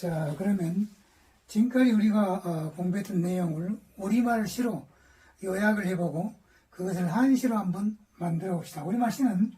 자, 그러면 지금까지 우리가 어, 공부했던 내용을 우리말시로 요약을 해보고 그것을 한시로 한번 만들어 봅시다. 우리말시는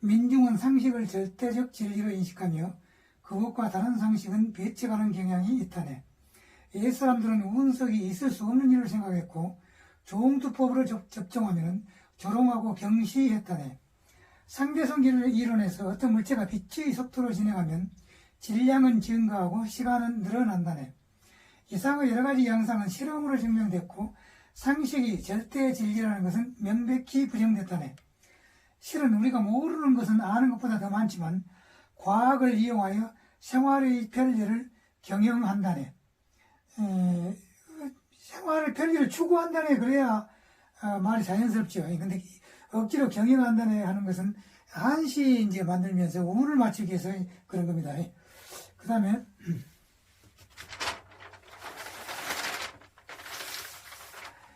민중은 상식을 절대적 진리로 인식하며 그것과 다른 상식은 배척하는 경향이 있다네. 옛 사람들은 운석이 있을 수 없는 일을 생각했고 조홍투법으로 접- 접종하면 조롱하고 경시했다네. 상대성기를 이론에서 어떤 물체가 빛의 속도로 진행하면 질량은 증가하고 시간은 늘어난다네. 이상의 여러 가지 양상은 실험으로 증명됐고 상식이 절대 진리라는 것은 명백히 부정됐다네. 실은 우리가 모르는 것은 아는 것보다 더 많지만 과학을 이용하여 생활의 편리를 경영한다네. 에, 생활의 편리를 추구한다네. 그래야 어, 말이 자연스럽죠. 근데 억지로 경영한다네 하는 것은 한시 이제 만들면서 운을 맞추기 위해서 그런 겁니다. 그 다음에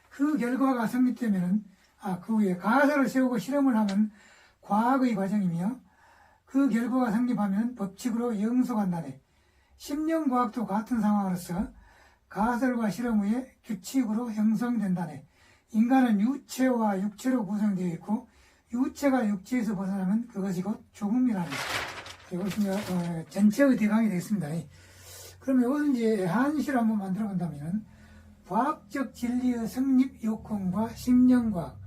그 결과가 성립되면은 아, 그 후에 가설을 세우고 실험을 하면 과학의 과정이며 그 결과가 성립하면 법칙으로 영속한다네. 심령과학도 같은 상황으로서 가설과 실험 후에 규칙으로 형성된다네. 인간은 유체와 육체로 구성되어 있고 유체가 육체에서 벗어나면 그것이 곧 죽음이라는 이제, 어, 전체의 대강이 되겠습니다. 그러면 이것은 이제 한시를 한번 만들어 본다면 과학적 진리의 성립 요건과 심령과학.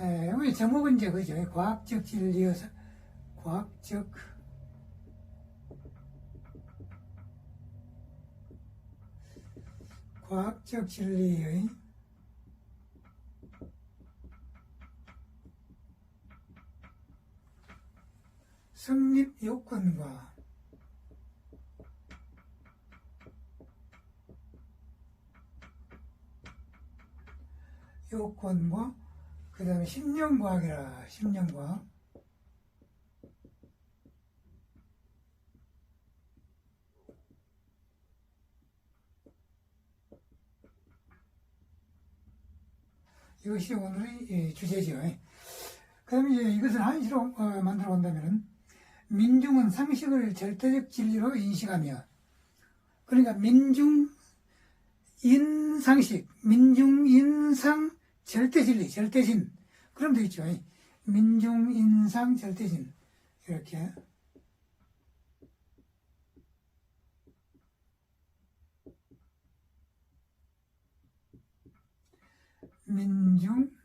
에, 우리 제목은 이제 그죠? 과학적 진리의 서- 과학적 과학적 진리의 성립 요건과 요건과 그 다음에 심령과학이라 심령과학 이것이 오늘의 예, 주제죠. 그 다음에 이것을 한시로 어, 만들어 본다면 민중은 상식을 절대적 진리로 인식하며 그러니까 민중 인 상식, 민중 인상 절대 진리, 절대진 그럼 되겠죠. 민중 인상 절대진 이렇게. 민중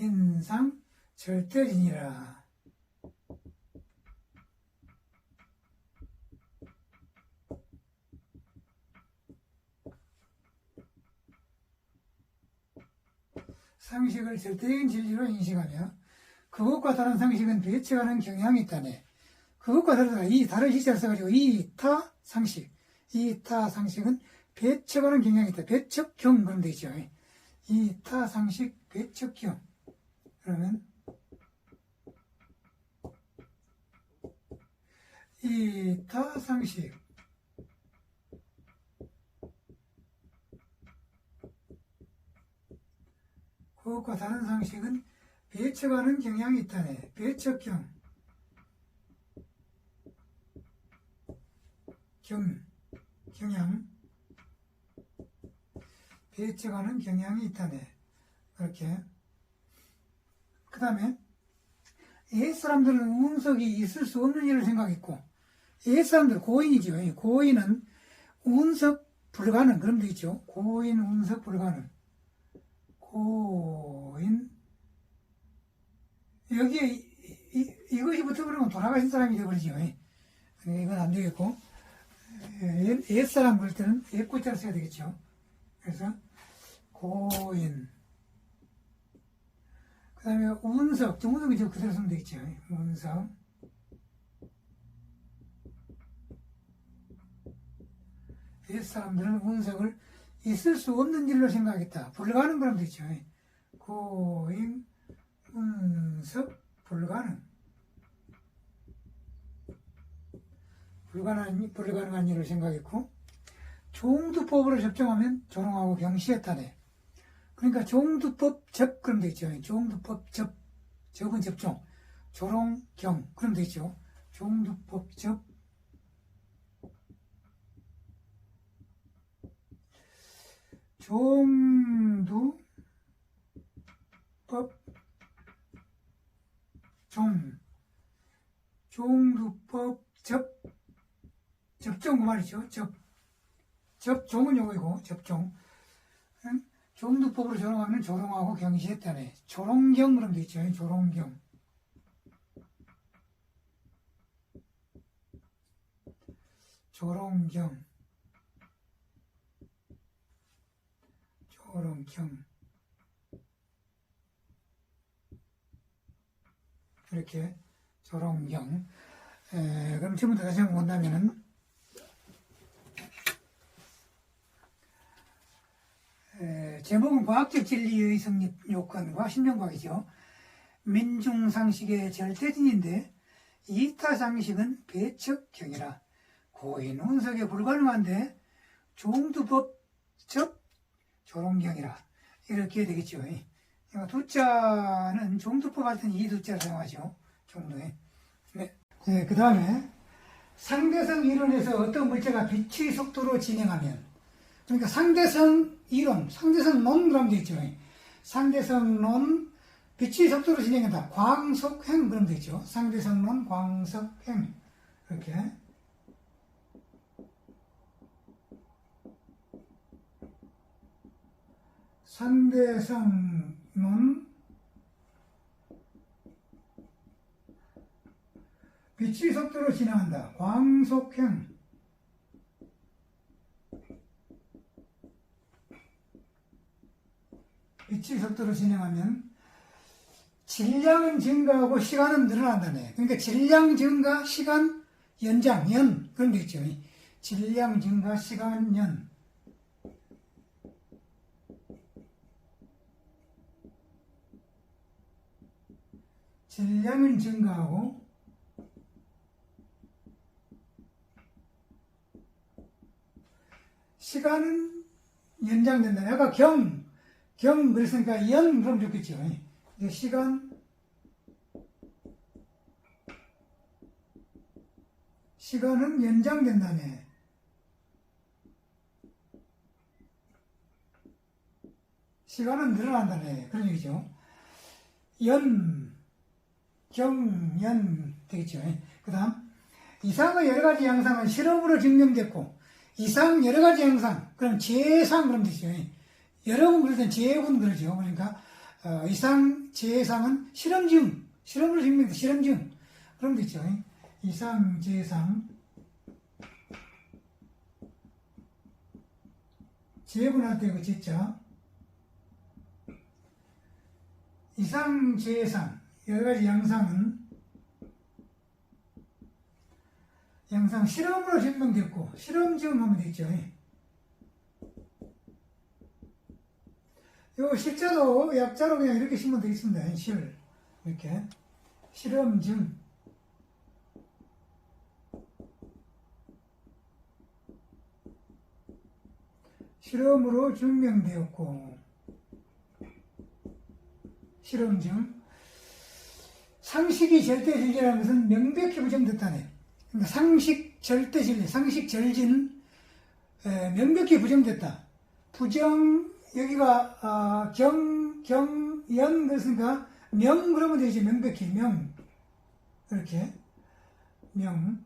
인상 절대진이라. 상식을 절대적인 진리로 인식하며 그것과 다른 상식은 배척하는 경향이 있다네. 그것과 다르다. 이 다른 시제를 써가지고 이타 상식, 이타 상식은 배척하는 경향이 있다. 배척형 그런 데 있죠. 이타 상식 배척형. 그러면 이타 상식 그것과 다른 상식은 배척하는 경향이 있다네. 배척형. 경, 경향. 배척하는 경향이 있다네. 그렇게. 그 다음에, 옛 사람들은 운석이 있을 수 없는 일을 생각했고, 옛 사람들, 고인이죠. 고인은 운석 불가능. 그런 데 있죠. 고인 운석 불가능. 고인 여기에 이, 이, 이것이 붙어버리면 돌아가신 사람이 되어버리죠. 이건 안 되겠고 옛, 옛사람 볼 때는 옛구자를 써야 되겠죠. 그래서 고인 그 다음에 운석 정운석이 저 그대로 쓰면 되겠죠. 운석 옛사람들은 운석을 있을 수 없는 일로 생각했다. 불가능 그러면 되죠. 고임, 운석, 불가능. 불가능한, 불가능한 일을 생각했고, 종두법으로 접종하면 조롱하고 경시했다네. 그러니까 종두법 접, 그럼 되죠. 종두법 접, 접은 접종. 조롱경 그럼 되겠죠. 종두법적 종두법 종 종두법 접 접종 그 말이죠. 접 접종은 요거이고 접종 응? 종두법으로 조롱하면 조롱하고 경시했다네. 조롱경 그럼 되겠죠. 조롱경 조롱경 조롱경 이렇게 조롱경 에, 그럼 지금부터 다시 한번 본다면은 에, 제목은 과학적 진리의 성립 요건과 신명과학이죠. 민중상식의 절대진인데 이타상식은 배척경이라 고인 운석에 불가능한데 종두법적 조롱경이라 이렇게 되겠죠. 두자는 종두법 할 때는 이 두자를 사용하죠. 종도에. 네. 그 다음에 상대성 이론에서 어떤 물체가 빛의 속도로 진행하면 그러니까 상대성 이론, 상대성 논게 있죠. 상대성 논, 빛의 속도로 진행한다. 광속행 게 있죠. 상대성 논, 광속행 이렇게 상대성론 빛의 속도로 진행한다. 광속행 빛의 속도로 진행하면 질량은 증가하고 시간은 늘어난다네. 그러니까 질량 증가, 시간 연장, 연 그런 게 있죠. 질량 증가, 시간 연 질량은 증가하고 시간은 연장된다. 내가 경, 경 그랬으니까 연 그럼 좋겠죠. 이제 시간 시간은 연장된다네. 시간은 늘어난다네. 그런 얘기죠. 연, 경 연 되겠죠. 그 다음 이상의 여러 가지 양상은 실험으로 증명됐고 이상 여러 가지 양상 그럼 재상 그럼 되죠. 여러 번 그럴 땐 재군 그러죠. 그러니까 어, 이상 재상은 실험증 실험으로 증명된 실험증 그럼 되죠. 이상 재상 재분할 때그 제자 이상 재상 여러 가지 양상은 양상 실험으로 증명됐고 실험 증명하면 되죠. 요 실자도 약자로 그냥 이렇게 쓰면 되겠습니다. 실 이렇게 실험증 실험으로 증명되었고 실험증 상식이 절대 진리라는 것은 명백히 부정됐다네. 그러니까 상식 절대 진리, 상식 절진 에, 명백히 부정됐다. 부정 여기가 아, 경, 경, 연 그랬으니까 명 그러면 되지 명백히 명 이렇게 명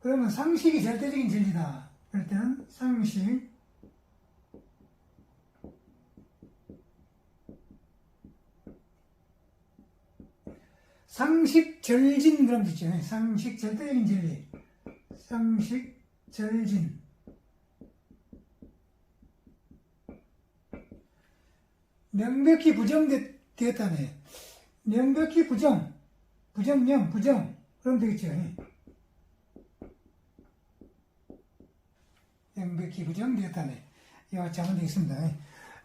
그러면 상식이 절대적인 진리다. 그럴 때는 상식 상식 절진 거 있잖아요. 상식 절대적인 진리. 상식 절진. 명백히 부정되었다네. 명백히 부정. 부정령, 부정. 그럼 되겠죠. 명백히 부정되었다네. 이와 자문 되겠습니다.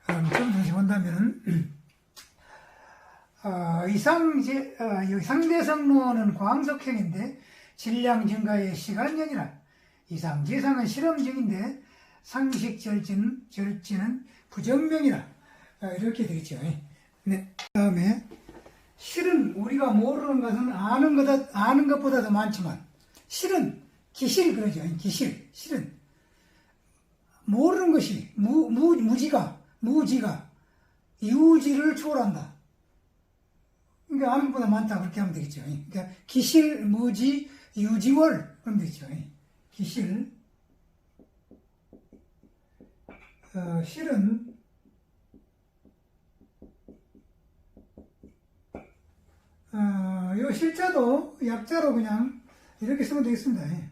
음, 좀 다시 본다면, 어, 이상, 제, 어, 이 상대성론은 광속형인데 질량 증가의 시간연이라 이상, 지상은 실험증인데 상식 절진, 절진은 부정명이라 어, 이렇게 되겠죠. 네. 다음에 실은 우리가 모르는 것은 아는 것 아는 것보다 더 많지만 실은 기실 그러죠. 기실 실은 모르는 것이 무, 무 무지가 무지가 유지를 초월한다. 그러니까 아는 것보다 많다 그렇게 하면 되겠죠. 그러니까 기실 무지 유지월 그러면 되겠죠. 기실 어, 실은 어, 요 실자도 약자로 그냥 이렇게 쓰면 되겠습니다. 예.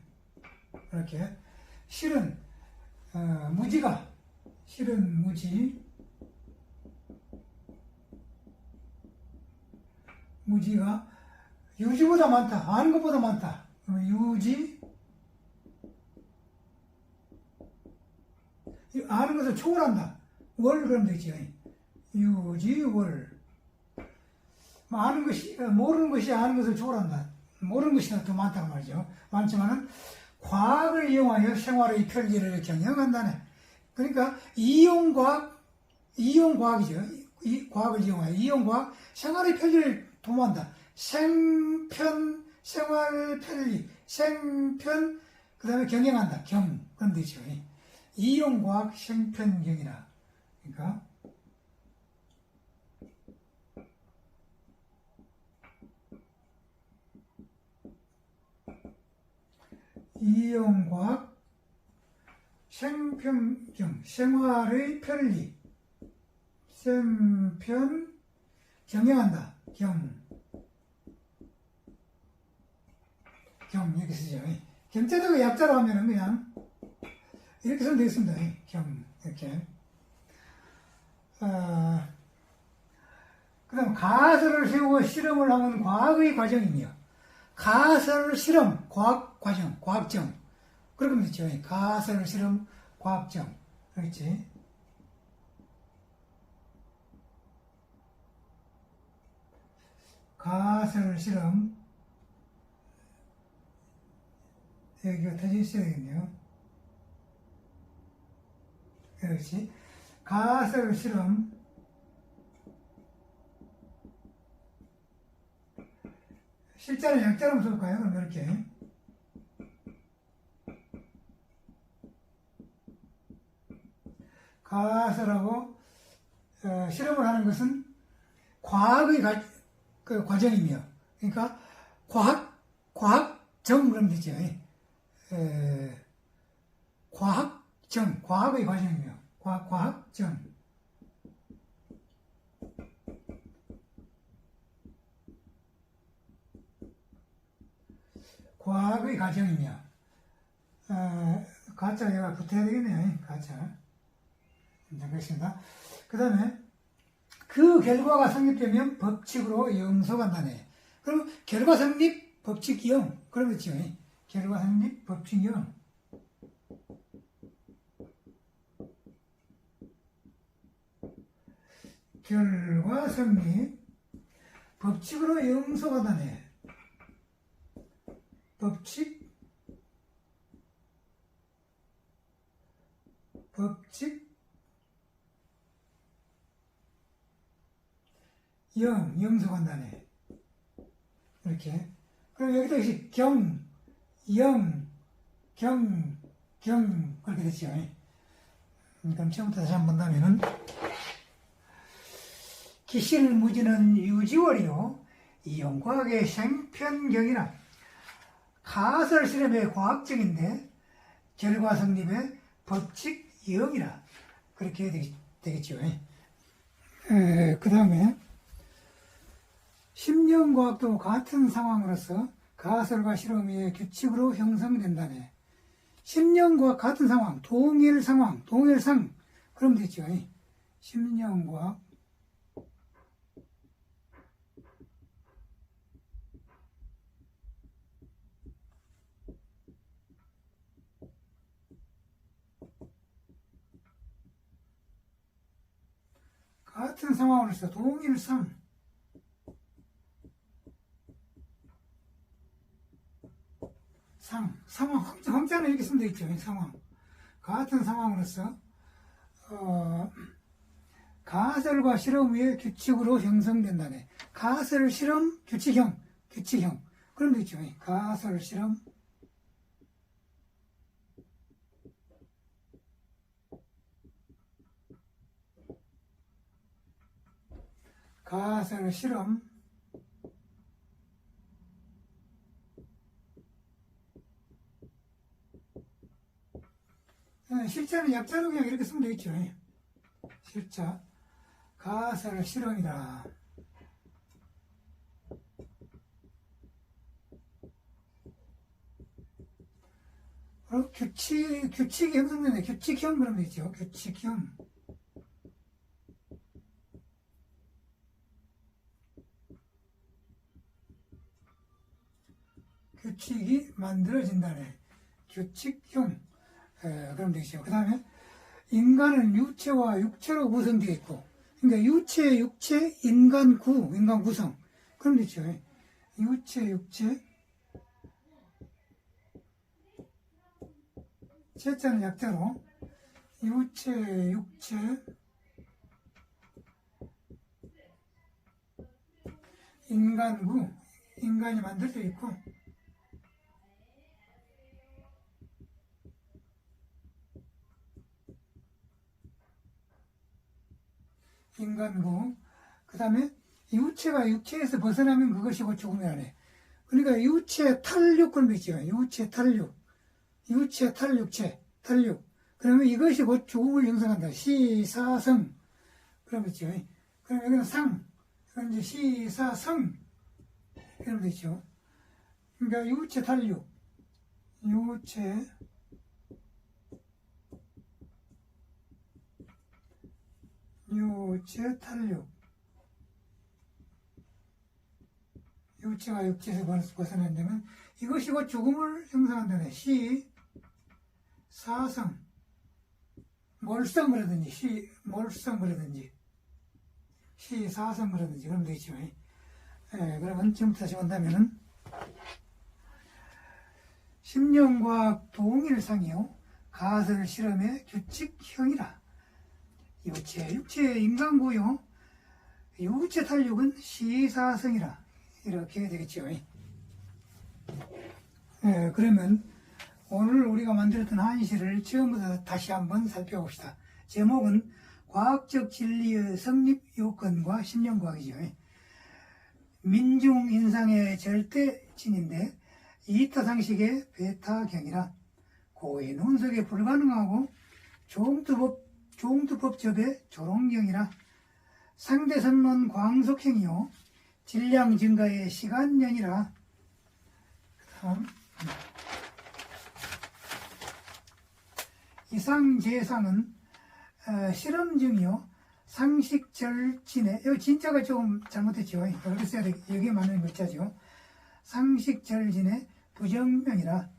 이렇게 실은 어, 무지가 실은 무지 무지가 유지보다 많다. 아는 것보다 많다. 어, 유지 아는 것을 초월한다. 월 그러면 되죠. 유지 월 뭐 아는 것이 어, 모르는 것이 아는 것을 초월한다. 모르는 것이 더 많다고 말이죠. 많지만은 과학을 이용하여 생활의 편리를 경영한다네. 그러니까 이용과학, 이용과학이죠. 이 과학을 이용하여 이용과학 생활의 편리를 도모한다. 생편 생활 편리, 생편 그 다음에 경영한다. 경 그런 되죠. 이용과학 생편경이라. 그러니까 이용과학 생편경 생활의 편리. 생편 경영한다. 경. 경 이렇게 쓰죠. 경자적으로 약자로 하면은 그냥 이렇게 쓰면 되겠습니다. 경 이렇게. 어, 그 다음 가설을 세우고 실험을 하면 과학의 과정이며 가설 실험 과학 과정 과학정. 하면 되죠 가설 실험 과학정. 그렇지? 가설 실험. 여기가 터져 있어야 되겠네요. 그렇지? 가설 실험. 실자를 약자로 써볼까요? 그럼 이렇게 가설하고 어, 실험을 하는 것은 과학의 가, 그 과정이며 그러니까 과학 과학정 그러면 되죠. 에, 과학정 과학의 과정이며 과학 과학정 과학의 과정이며 어, 가짜 얘가 붙어야 되겠네요. 가짜 되겠습니다. 그 다음에 그 결과가 성립되면 법칙으로 영속한다네. 그럼 결과 성립 법칙 영 그러겠죠. 결과 성립 법칙 영 결과 성립 법칙으로 영속하다네. 법칙 법칙 영, 영속한다네. 이렇게. 그럼 여기도 역시 경, 영, 경, 경, 그렇게 됐죠. 음, 그럼 처음부터 다시 한번 본다면은, 기실 무지는 유지월이요. 이용과학의 생편경이라. 가설 실험의 과학적인데, 결과 성립의 법칙 영이라. 그렇게 되겠, 되겠죠. 그 다음에, 심령과학도 같은 상황으로서 가설과 실험의 규칙으로 형성된다네. 심령과학 같은 상황, 동일 상황, 동일상. 그럼 됐죠. 심령과학. 같은 상황으로서 동일상. 상, 상황, 황자는 이렇게 쓰면 되겠죠. 상황. 같은 상황으로서, 어, 가설과 실험 위에 규칙으로 형성된다네. 가설, 실험, 규칙형, 규칙형. 그럼 되죠. 가설, 실험, 가설, 실험, 실자는 약자로 그냥 이렇게 쓰면 되겠죠. 예. 실자, 가설, 실험이다. 규칙, 규칙이 형성되네. 규칙형 그러면 되죠. 규칙형. 규칙이 만들어진다네. 규칙형. 에, 그럼 되죠. 그 다음에 인간은 유체와 육체로 구성되어 있고, 그러니까 유체, 육체, 인간 구, 인간 구성. 그럼 되죠. 유체, 육체. 제자는 약자로 유체, 육체, 인간구, 인간이 만들어져 있고, 인간구, 그 다음에 유체가 육체에서 벗어나면 그것이 곧 죽음이 아래. 그러니까 유체 탈육 그런 있죠. 유체 탈육. 유체 탈육체, 탈육. 그러면 이것이 곧 죽음을 형성한다. 시사성. 그러면 있죠. 그럼 여기는 상. 그럼 이제 시사성. 이러면 되죠. 그러니까 유체 탈육. 유체 유체 탄력. 유체가 육체에서 벗어난다면 이것이 곧 죽음을 형성한다네. 시, 사성, 몰성 그러든지, 시, 몰성 그러든지, 시, 사성 그러든지, 그러면 되죠. 예, 그러면 지금부터 다시 본다면은, 심령과학 동일상이요. 가설 실험의 규칙형이라. 유체, 육체 인간고요. 유체 탄력은 시사성이라 이렇게 되겠죠. 예, 그러면 오늘 우리가 만들었던 한시를 처음부터 다시 한번 살펴봅시다. 제목은 과학적 진리의 성립 요건과 심령과학이죠. 민중 인상의 절대 진인데 이타 상식의 베타 경이라 고인 혼석에 불가능하고 조음투법 종두법접의 조롱경이라 상대선론 광속행이요. 질량 증가의 시간령이라. 그다음 이상 제상은 어, 실험 중이요. 상식절진의 여기 진짜가 조금 잘못했죠. 여기 써야 돼 여기에 맞는 글자죠. 상식절진의 부정명이라.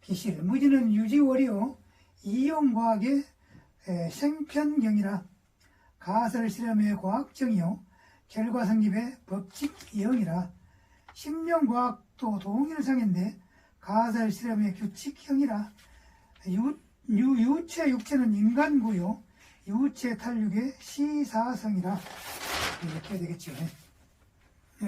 기실 무지는 유지월이요. 이용과학의 에, 생편경이라 가설 실험의 과학정이요 결과 성립의 법칙형이라 심령과학도 동일상인데 가설 실험의 규칙형이라 유, 유, 유체 육체는 인간구요 유체 탈육의 시사성이라 이렇게 되겠죠.